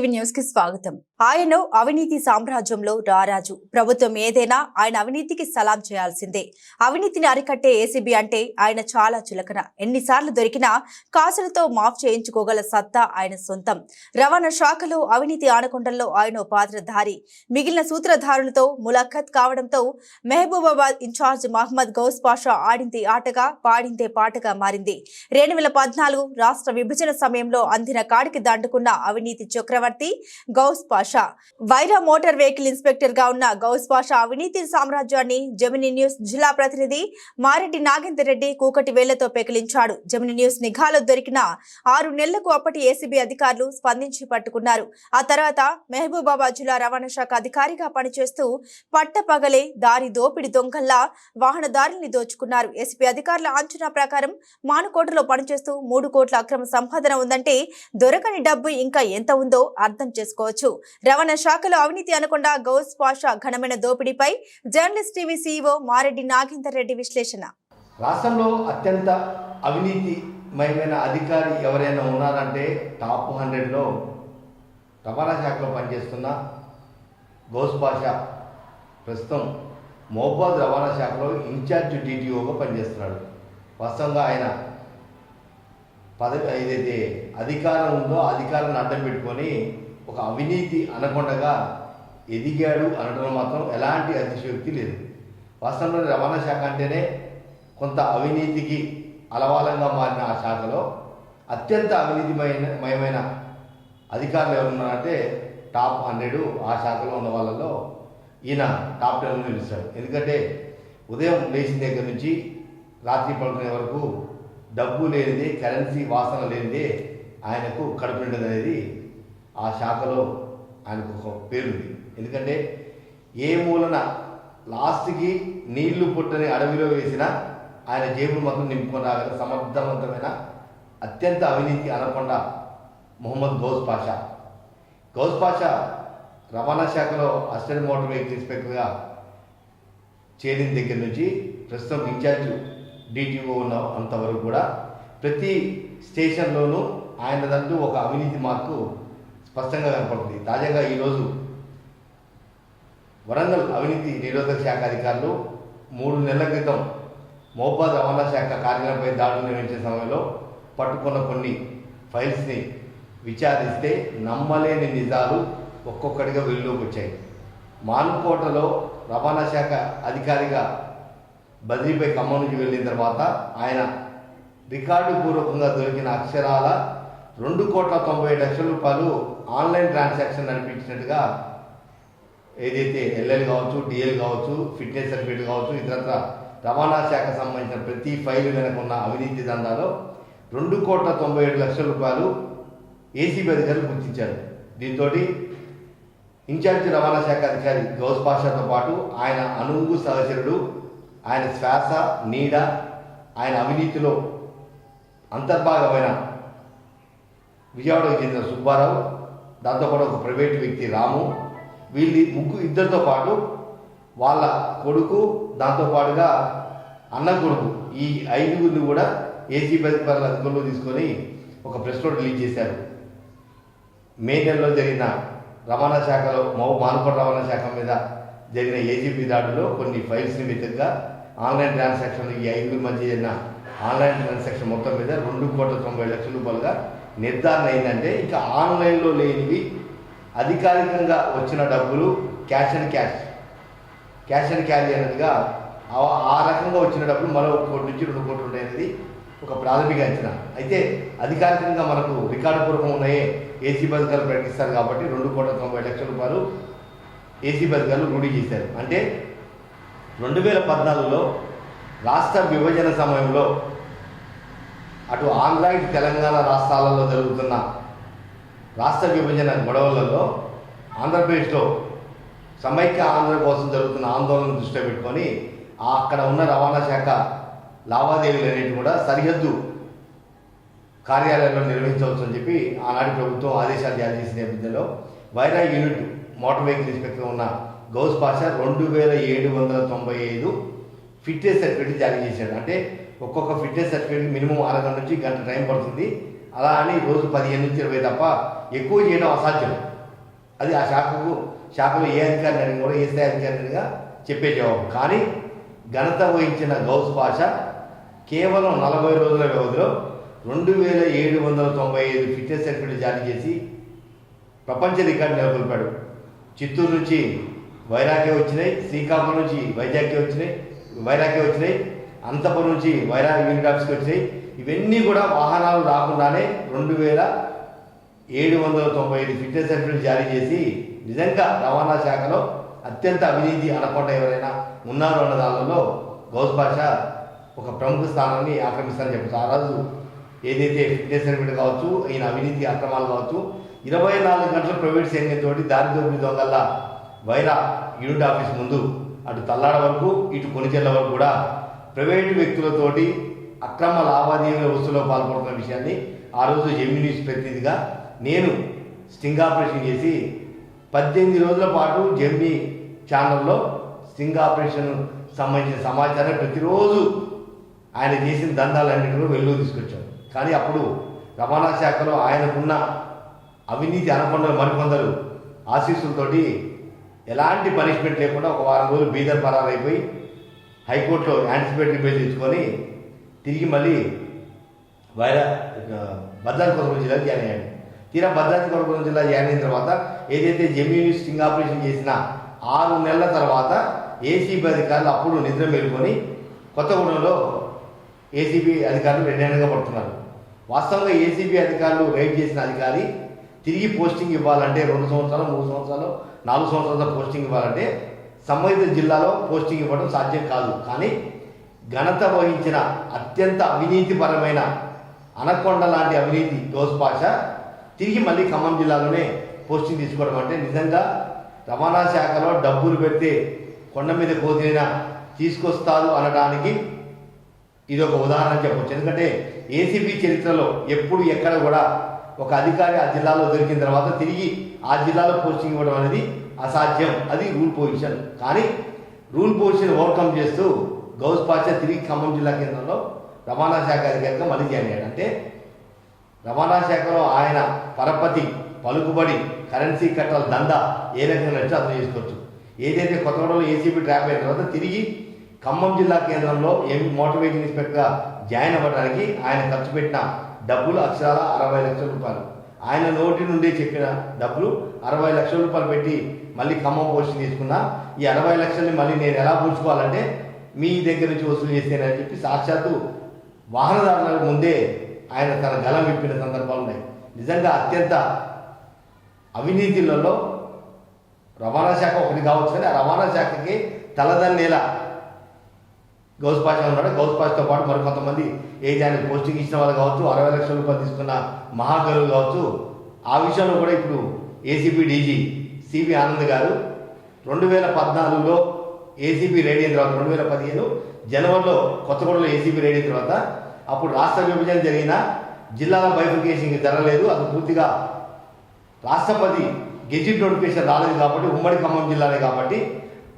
TV న్యూస్కి స్వాగతం. ఆయన అవినీతి సామ్రాజ్యంలో రారాజు. ప్రభుత్వం ఏదైనా ఆయన అవినీతికి సలాం చేయాల్సిందే. అవినీతిని అరికట్టే ఏసీబీ అంటే ఆయన చాలా చులకన. ఎన్నిసార్లు దొరికినా కాసులతో మాఫ్ చేయించుకోగల సత్తా ఆయన సొంతం. రవాణా శాఖలో అవినీతి ఆనకొండల్లో ఆయన పాత్రధారి మిగిలిన సూత్రధారులతో ములాఖత్ కావడంతో మహబూబాబాద్ ఇన్ఛార్జ్ మహమ్మద్ గౌస్ పాషా ఆడింది ఆటగా పాడిందే పాటగా మారింది. రెండు వేల పద్నాలుగు రాష్ట్ర విభజన సమయంలో అందిన కాడికి దండుకున్న అవినీతి చక్రవర్తి గౌస్ పాషా. వైరా మోటార్ వెహికల్ ఇన్స్పెక్టర్గా ఉన్న గౌస్ పాషా అవినీతి సామ్రాజ్యాన్ని జమిని న్యూస్ జిల్లా ప్రతినిధి మారెడ్డి నాగేందర్ రెడ్డి కూకటి వేళ్ళతో పెకిలించాడు. జమిని న్యూస్ నిఘాలో దొరికిన ఆరు నెలలకు అప్పటి ఏసీబీ అధికారులు స్పందించి పట్టుకున్నారు. ఆ తర్వాత మహబూబాబాద్ జిల్లా రవాణా శాఖ అధికారిగా పనిచేస్తూ పట్టపగలే దారి దోపిడి దొంగల్లా వాహనదారుల్ని దోచుకున్నారు. ఏసీబీ అధికారుల అంచనా ప్రకారం మానుకోటలో పనిచేస్తూ మూడు కోట్ల అక్రమ సంపాదన ఉందంటే దొరకని డబ్బు ఇంకా ఎంత ఉందో అర్థం చేసుకోవచ్చు. రవాణా శాఖలో అవినీతి అనకుండా గౌస్ పాషా ఘనమైన దోపిడీపై journalist TV CEO Mareddy Nagender Reddy విశ్లేషణ. రాష్ట్రంలో అత్యంత అవినీతిమయమైన అధికారి ఎవరైనా ఉన్నారంటే టాప్ హండ్రెడ్లో రవాణా శాఖలో పనిచేస్తున్న గౌస్ పాషా ప్రస్తుతం మోబాద్ రవాణా శాఖలో ఇన్ఛార్జ్ డీటీఓగా పనిచేస్తున్నాడు. వాస్తవంగా ఆయన పదవి ఏదైతే అధికారం ఉందో అధికారాన్ని అడ్డం పెట్టుకొని ఒక అవినీతి అనకుండా ఎదిగాడు అనడంలో మాత్రం ఎలాంటి అతిశయోక్తి లేదు. వాస్తవంలో రవాణా శాఖ అంటేనే కొంత అవినీతికి అలవాలంగా మారిన ఆ శాఖలో అత్యంత అవినీతిమైన మయమైన అధికారులు ఎవరున్నారంటే టాప్ హండ్రెడ్ ఆ శాఖలో ఉన్న వాళ్ళలో ఈయన టాప్ టెన్లో నిలుస్తాడు ఎందుకంటే ఉదయం లేచిన దగ్గర నుంచి రాత్రి పడుకునే వరకు డబ్బు లేనిదే కరెన్సీ వాసన లేనిదే ఆయనకు కడుపు నిండదు అనేది ఆ శాఖలో ఆయనకు ఒక పేరుంది. ఎందుకంటే ఏ మూలన లాస్ట్కి నీళ్ళు పుట్టని అడవిలో వేసినా ఆయన జేబులు మాత్రం నింపుకొని రాగల సమర్థవంతమైన అత్యంత అవినీతి అనకుండా మొహమ్మద్ గౌస్ పాషా. గౌస్ పాషా రవాణా శాఖలో అసిస్టెంట్ మోటార్ వెహికల్ ఇన్స్పెక్టర్గా చేరిన దగ్గర నుంచి ప్రస్తుతం ఇన్ఛార్జ్ డిటిఓ ఉన్న అంతవరకు కూడా ప్రతి స్టేషన్లోనూ ఆయనదంటూ ఒక అవినీతి మార్కు స్పష్టంగా కనపడుతుంది. తాజాగా ఈరోజు వరంగల్ అవినీతి నిరోధక శాఖ అధికారులు మూడు నెలల క్రితం మహబాద్ రవాణా శాఖ కార్యాలయంపై దాడులు నిర్వహించిన సమయంలో పట్టుకున్న కొన్ని ఫైల్స్ని విచారిస్తే నమ్మలేని నిజాలు ఒక్కొక్కటిగా వెలుగులోకి వచ్చాయి. మానుకోటలో రవాణా శాఖ అధికారిగా బదిలీపై ఖమ్మం నుంచి వెళ్ళిన తర్వాత ఆయన రికార్డు పూర్వకంగా దొరికిన అక్షరాల రెండు కోట్ల తొంభై లక్షల రూపాయలు ఆన్లైన్ ట్రాన్సాక్షన్ నడిపించినట్టుగా ఏదైతే ఎల్ఎల్ కావచ్చు డిఎల్ కావచ్చు ఫిట్నెస్ సర్టిఫికేట్ కావచ్చు ఇతరత్ర రవాణా శాఖ సంబంధించిన ప్రతి ఫైల్ వెనక ఉన్న అవినీతి దందాలో రెండు కోట్ల తొంభై ఏడు లక్షల రూపాయలు ఏసీబీ అధికారులు గుర్తించారు. దీంతో ఇన్ఛార్జ్ రవాణా శాఖ అధికారి గౌస్ పాషాతో పాటు ఆయన అనుంగు సహచరుడు ఆయన శ్వాస నీడ ఆయన అవినీతిలో అంతర్భాగమైన విజయవాడకు చెందిన సుబ్బారావు దాంతోపాటు ఒక ప్రైవేట్ వ్యక్తి రాము వీళ్ళు ముగ్గురు ఇద్దరితో పాటు వాళ్ళ కొడుకు దాంతోపాటుగా అన్న కొడుకు. ఈ ఐదుగురిని కూడా ఏసీ అధికారుల అధికారులు తీసుకొని ఒక ప్రెస్ నోట్ రిలీజ్ చేశారు. మే నెలలో జరిగిన రవాణా శాఖలో మౌ మానుకోట రవాణా శాఖ మీద జరిగిన ఏజీపీ దాడిలో కొన్ని ఫైల్స్ నిమిత్తంగా ఆన్లైన్ ట్రాన్సాక్షన్ ఈ ఐదు మధ్య జరిగిన ఆన్లైన్ ట్రాన్సాక్షన్ మొత్తం మీద రెండు కోట్ల తొంభై లక్షల రూపాయలుగా నిర్ధారణ అయిందంటే ఇక ఆన్లైన్లో లేనివి అధికారికంగా వచ్చిన డబ్బులు cash and cash cash and carry అన్నట్టుగా ఆ- ఆ రకంగా వచ్చిన డబ్బులు మరో ఒక కోటి నుంచి రెండు కోట్లు ఉంటాయనేది ఒక ప్రాథమిక అంచనా. అయితే అధికారికంగా మనకు రికార్డు పూర్వకం ఉన్నాయే ఏసీ పథకాలు ప్రకటిస్తారు కాబట్టి రెండు కోట్ల తొంభై లక్షల రూపాయలు ఏసీ గారు రూఢీ చేశారు. అంటే రెండు వేల పద్నాలుగులో రాష్ట్ర విభజన సమయంలో అటు ఆంధ్ర ఇటు తెలంగాణ రాష్ట్రాలలో జరుగుతున్న రాష్ట్ర విభజన గొడవలలో ఆంధ్రప్రదేశ్లో సమైక్య ఆంధ్ర కోసం జరుగుతున్న ఆందోళన దృష్టిలో పెట్టుకొని అక్కడ ఉన్న రవాణా శాఖ లావాదేవీలు అనేవి కూడా సరిహద్దు కార్యాలయంలో నిర్వహించవచ్చు అని చెప్పి ఆనాటి ప్రభుత్వం ఆదేశాలు జారీ చేసిన నేపథ్యంలో Wyra unit motor vehicle inspector ఉన్న గౌస్ పాషా రెండు వేల ఏడు వందల తొంభై ఐదు ఫిట్నెస్ సర్టిఫికేట్ జారీ చేశాడు. అంటే ఒక్కొక్క ఫిట్నెస్ సర్టిఫికేట్ మినిమం అరగంట నుంచి గంట టైం పడుతుంది. అలా అని రోజు పదిహేను నుంచి ఇరవై తప్ప ఎక్కువ చేయడం అసాధ్యం. అది ఆ శాఖకు శాఖలో ఏ అధికారిని అడిగినా కూడా ఏ స్థాయి అధికారినిగా చెప్పే జవాబు. కానీ ఘనత వహించిన గౌస్ భాష కేవలం నలభై రోజుల వ్యవధిలో రెండు వేల ఏడు వందల తొంభై ఐదు ఫిట్నెస్ సర్టిఫికేట్ జారీ చేసి ప్రపంచ రికార్డు నెలకొల్పాడు. చిత్తూరు నుంచి వైరాగ్యం వచ్చినాయి శ్రీకాకుళం నుంచి వైజాగ్కి వచ్చినాయి వైరాగ్యం వచ్చినాయి అంతపురం నుంచి వైరా యూనిట్ ఆఫీస్కి వచ్చినాయి. ఇవన్నీ కూడా వాహనాలు రాకుండానే రెండు వేల ఏడు వందల తొంభై ఐదు ఫిట్నెస్ సర్టిఫికేట్ జారీ చేసి నిజంగా రవాణా శాఖలో అత్యంత అవినీతి అనకుండా ఎవరైనా ఉన్నారు అన్న దానిలో గౌస్ భాష ఒక ప్రముఖ స్థానాన్ని ఆక్రమిస్తారని చెప్పచ్చు. ఆ రోజు ఏదైతే ఫిట్నెస్ సర్టిఫికేట్ కావచ్చు ఈయన అవినీతి అక్రమాలు కావచ్చు ఇరవై నాలుగు గంటల ప్రైవేట్ సైన్యంతో దారి దోపిడీ దొంగల వైరా యూనిట్ ఆఫీస్ ముందు అటు తల్లాడ వరకు ఇటు కొనిచెల్ల వరకు కూడా ప్రైవేటు వ్యక్తులతోటి అక్రమ లావాదేవీల వస్తువులో పాల్పడుతున్న విషయాన్ని ఆ రోజు జెమ్యూ న్యూస్ ప్రతినిధిగా నేను స్టింగ్ ఆపరేషన్ చేసి పద్దెనిమిది రోజుల పాటు జెమ్నీ ఛానల్లో స్టింగ్ ఆపరేషన్ సంబంధించిన సమాచారం ప్రతిరోజు ఆయన చేసిన దందాలన్నింటిలో వెలుగు తీసుకొచ్చాం కానీ అప్పుడు రవాణా శాఖలో ఆయనకున్న అవినీతి అనకుండా మరికొందరు ఆశీస్సులతోటి ఎలాంటి పనిష్మెంట్ లేకుండా ఒక వారం రోజులు బీదర్ పరారైపోయి హైకోర్టులో యాంటిసిపేటరీ బెయిల్ తెచ్చుకొని తిరిగి మళ్ళీ వైరా భద్రాద్రి కొరకు జిల్లా జాయిన్ అయ్యాడు. తీరా భద్రాద్రి కొరకు జిల్లా జాయిన్ అయిన తర్వాత ఏదైతే జమ్యూ స్టింగ్ ఆపరేషన్ చేసిన ఆరు నెలల తర్వాత ఏసీబీ అధికారులు అప్పుడు నిద్ర మేలుకొని కొత్తగూడెంలో ఏసీబీ అధికారులు రెండేళ్ళుగా పడుతున్నారు. వాస్తవంగా ఏసీబీ అధికారులు రైడ్ చేసిన అధికారి తిరిగి పోస్టింగ్ ఇవ్వాలంటే రెండు సంవత్సరాలు మూడు సంవత్సరాలు నాలుగు సంవత్సరాల పోస్టింగ్ ఇవ్వాలంటే సంబంధిత జిల్లాలో పోస్టింగ్ ఇవ్వడం సాధ్యం కాదు. కానీ ఘనత వహించిన అత్యంత అవినీతిపరమైన అనకొండ లాంటి అవినీతి దోస్ భాష తిరిగి మళ్ళీ ఖమ్మం జిల్లాలోనే పోస్టింగ్ తీసుకోవడం అంటే నిజంగా రవాణా శాఖలో డబ్బులు పెడితే కొండ మీద కోతినైనా తీసుకొస్తారు అనడానికి ఇది ఒక ఉదాహరణ చెప్పొచ్చు. ఎందుకంటే ఏసీబీ చరిత్రలో ఎప్పుడు ఎక్కడ కూడా ఒక అధికారి ఆ జిల్లాలో దొరికిన తర్వాత తిరిగి ఆ జిల్లాలో పోస్టింగ్ ఇవ్వడం అనేది అసాధ్యం. అది రూల్ పొజిషన్. కానీ రూల్ పొజిషన్ ఓవర్కమ్ చేస్తూ గౌస్ పాచా తిరిగి ఖమ్మం జిల్లా కేంద్రంలో రవాణా శాఖ అధికారిగా మళ్ళీ జాయిన్ అయ్యాడు. అంటే రవాణా శాఖలో ఆయన పరపతి పలుకుబడి కరెన్సీ కట్టాల దందా ఏ రకంగా నడిచి అర్థం చేసుకోవచ్చు. ఏదైతే కొత్తగూడలో ఏసీబీ ట్రాప్ అయిన తర్వాత తిరిగి ఖమ్మం జిల్లా కేంద్రంలో ఏమి మోటార్ వెహికల్ ఇన్స్పెక్టర్గా జాయిన్ అవ్వడానికి ఆయన ఖర్చు పెట్టిన డబ్బులు అక్షరాల అరవై లక్షల రూపాయలు. ఆయన నోటి నుండి చెప్పిన డబ్బులు అరవై లక్షల రూపాయలు పెట్టి మళ్ళీ ఖమ్మం పోస్ట్ తీసుకున్నా ఈ అరవై లక్షల్ని మళ్ళీ నేను ఎలా పూడ్చుకోవాలంటే మీ దగ్గర నుంచి వసూలు చేస్తేనని చెప్పి సాక్షాత్తు వాహనదారులకు ముందే ఆయన తన గలం విప్పిన సందర్భాలు ఉన్నాయి. నిజంగా అత్యంత అవినీతిలలో రవాణా శాఖ ఒకటి కావచ్చు కానీ ఆ రవాణా శాఖకి తలదన్నేలా గౌస్ పాషా ఉన్నాడు. గౌస్ పాషాతో పాటు మరి కొంతమంది ఏజానికి పోస్టింగ్ ఇచ్చిన వాళ్ళు కావచ్చు అరవై లక్షల రూపాయలు తీసుకున్న మహాగరువు కావచ్చు. ఆ విషయంలో కూడా ఇప్పుడు ఏసీబీ డీజీ సిబి ఆనంద్ గారు రెండు వేల పద్నాలుగులో ఏసీబీ రెడీ అయిన తర్వాత రెండు వేల పదిహేను జనవరిలో కొత్తగూడలో ఏసీబీ రెడీ అయిన తర్వాత అప్పుడు రాష్ట్ర విభజన జరిగిన జిల్లాల బైఫికేషన్ జరగలేదు. అది పూర్తిగా రాష్ట్రపతి గెజిట్ నోటిఫికేషన్ రాలేదు కాబట్టి ఉమ్మడి ఖమ్మం జిల్లానే కాబట్టి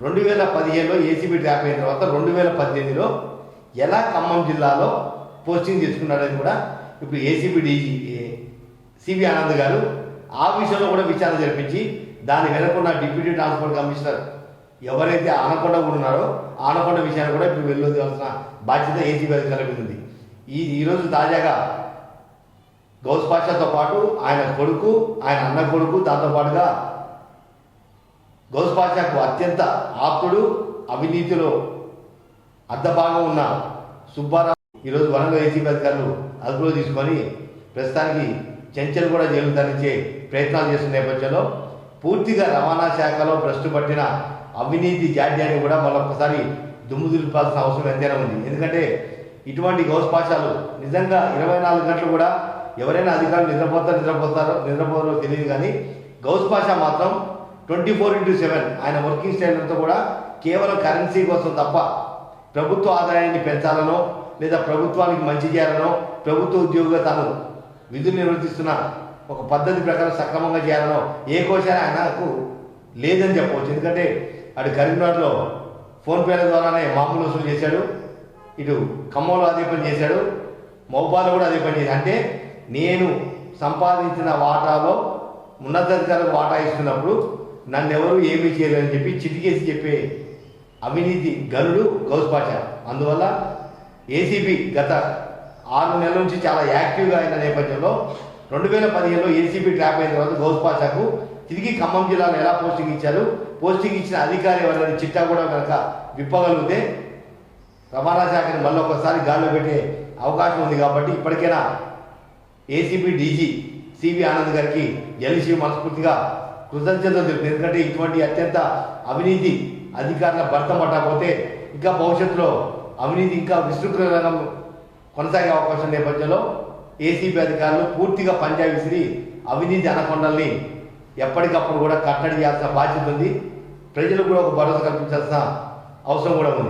రెండు వేల పదిహేనులో ఏసీబీ డ్రాప్ అయిన తర్వాత రెండు వేల పద్దెనిమిదిలో ఎలా ఖమ్మం జిల్లాలో పోస్టింగ్ తీసుకున్నాడని కూడా ఇప్పుడు ఏసీబీ డీజీ సిబి ఆనంద్ గారు ఆ విషయంలో కూడా విచారణ జరిపించి దాని వెనకున్న డిప్యూటీ ట్రాన్స్పోర్ట్ కమిషనర్ ఎవరైతే ఆనకొండ కూడా ఉన్నారో ఆనకొండ విషయాన్ని కూడా ఇప్పుడు వెళ్ళొద్దాల్సిన బాధ్యత ఏసీబీ అధికారుల మీద ఉంది. ఈ ఈరోజు తాజాగా గౌస్ పాషాతో పాటు ఆయన కొడుకు ఆయన అన్న కొడుకు దాంతోపాటుగా పాటుగా గౌస్ పాషాకు అత్యంత ఆప్తుడు అవినీతిలో అర్ధభాగం ఉన్న సుబ్బారావు ఈరోజు వరంగల్ ఏసీబీ అధికారులు అదుపులో తీసుకొని ప్రస్తుతానికి చెంచల్ కూడా జైలు తరలించే ప్రయత్నాలు చేస్తున్న నేపథ్యంలో పూర్తిగా రవాణా శాఖలో భ్రష్టు పట్టిన అవినీతి జాడ్యాన్ని కూడా మరొకసారి దుమ్ము దులిపాల్సిన అవసరం ఎంతైనా ఉంది. ఎందుకంటే ఇటువంటి గౌస్ పాషాలు నిజంగా ఇరవై నాలుగు గంటలు కూడా ఎవరైనా అధికారులు నిద్రపోతారో నిద్రపోతారో నిద్రపోతారో తెలియదు కానీ గౌస్ పాషా మాత్రం ట్వంటీ ఫోర్ ఇంటూ సెవెన్. ఆయన వర్కింగ్ స్టైల్ అంతా కూడా కేవలం కరెన్సీ కోసం తప్ప ప్రభుత్వ ఆదాయాన్ని పెంచాలనో లేదా ప్రభుత్వానికి మంచి చేయాలనో ప్రభుత్వ ఉద్యోగిగా తాను విధులు నిర్వర్తిస్తున్న ఒక పద్ధతి ప్రకారం సక్రమంగా చేయాలనో ఏ కోశాన ఆయనకు లేదని చెప్పవచ్చు. ఎందుకంటే అటు కరీంనగర్లో ఫోన్పేల ద్వారానే మామూలు వసూలు చేశాడు ఇటు ఖమ్మంలో అదే పని చేశాడు మౌబాలో కూడా అదే పని చేశాడు. అంటే నేను సంపాదించిన వాటాలో ఉన్నతాధికారులకు వాటా ఇస్తున్నప్పుడు నన్ను ఎవరు ఏమీ చేయలేదని చెప్పి చిటికేసి చెప్పే అవినీతి గరుడు గౌస్ పాషా అందువల్ల ఏసీబీ గత ఆరు నెలల నుంచి చాలా యాక్టివ్గా అయిన నేపథ్యంలో రెండు వేల పదిహేనులో ఏసీబీ ట్రాప్ అయిన తర్వాత గౌస్ పాషాకు తిరిగి ఖమ్మం జిల్లాలో ఎలా పోస్టింగ్ ఇచ్చారు? పోస్టింగ్ ఇచ్చిన అధికారి ఎవరైనా చిట్టా కూడా కనుక విప్పగలిగితే రవాణా శాఖని మళ్ళీ ఒకసారి గాల్లో పెట్టే అవకాశం ఉంది కాబట్టి ఇప్పటికైనా ఏసీబీ డీజీ సివి ఆనంద్ గారికి ఎల్సీ మనస్ఫూర్తిగా కృతజ్ఞతలు తెలుపుతుంది ఎందుకంటే ఇటువంటి అత్యంత అవినీతి అధికారుల భర్త పట్టకపోతే ఇంకా భవిష్యత్తులో అవినీతి ఇంకా విస్తృతంగా కొనసాగే అవకాశం నేపథ్యంలో ఏసీబీ అధికారులు పూర్తిగా పంజాబ్ విసిరి అవినీతి అనకొండల్ని ఎప్పటికప్పుడు కూడా కట్టడి చేయాల్సిన బాధ్యత ఉంది. ప్రజలకు కూడా ఒక భరోసా కల్పించాల్సిన అవసరం కూడా ఉంది.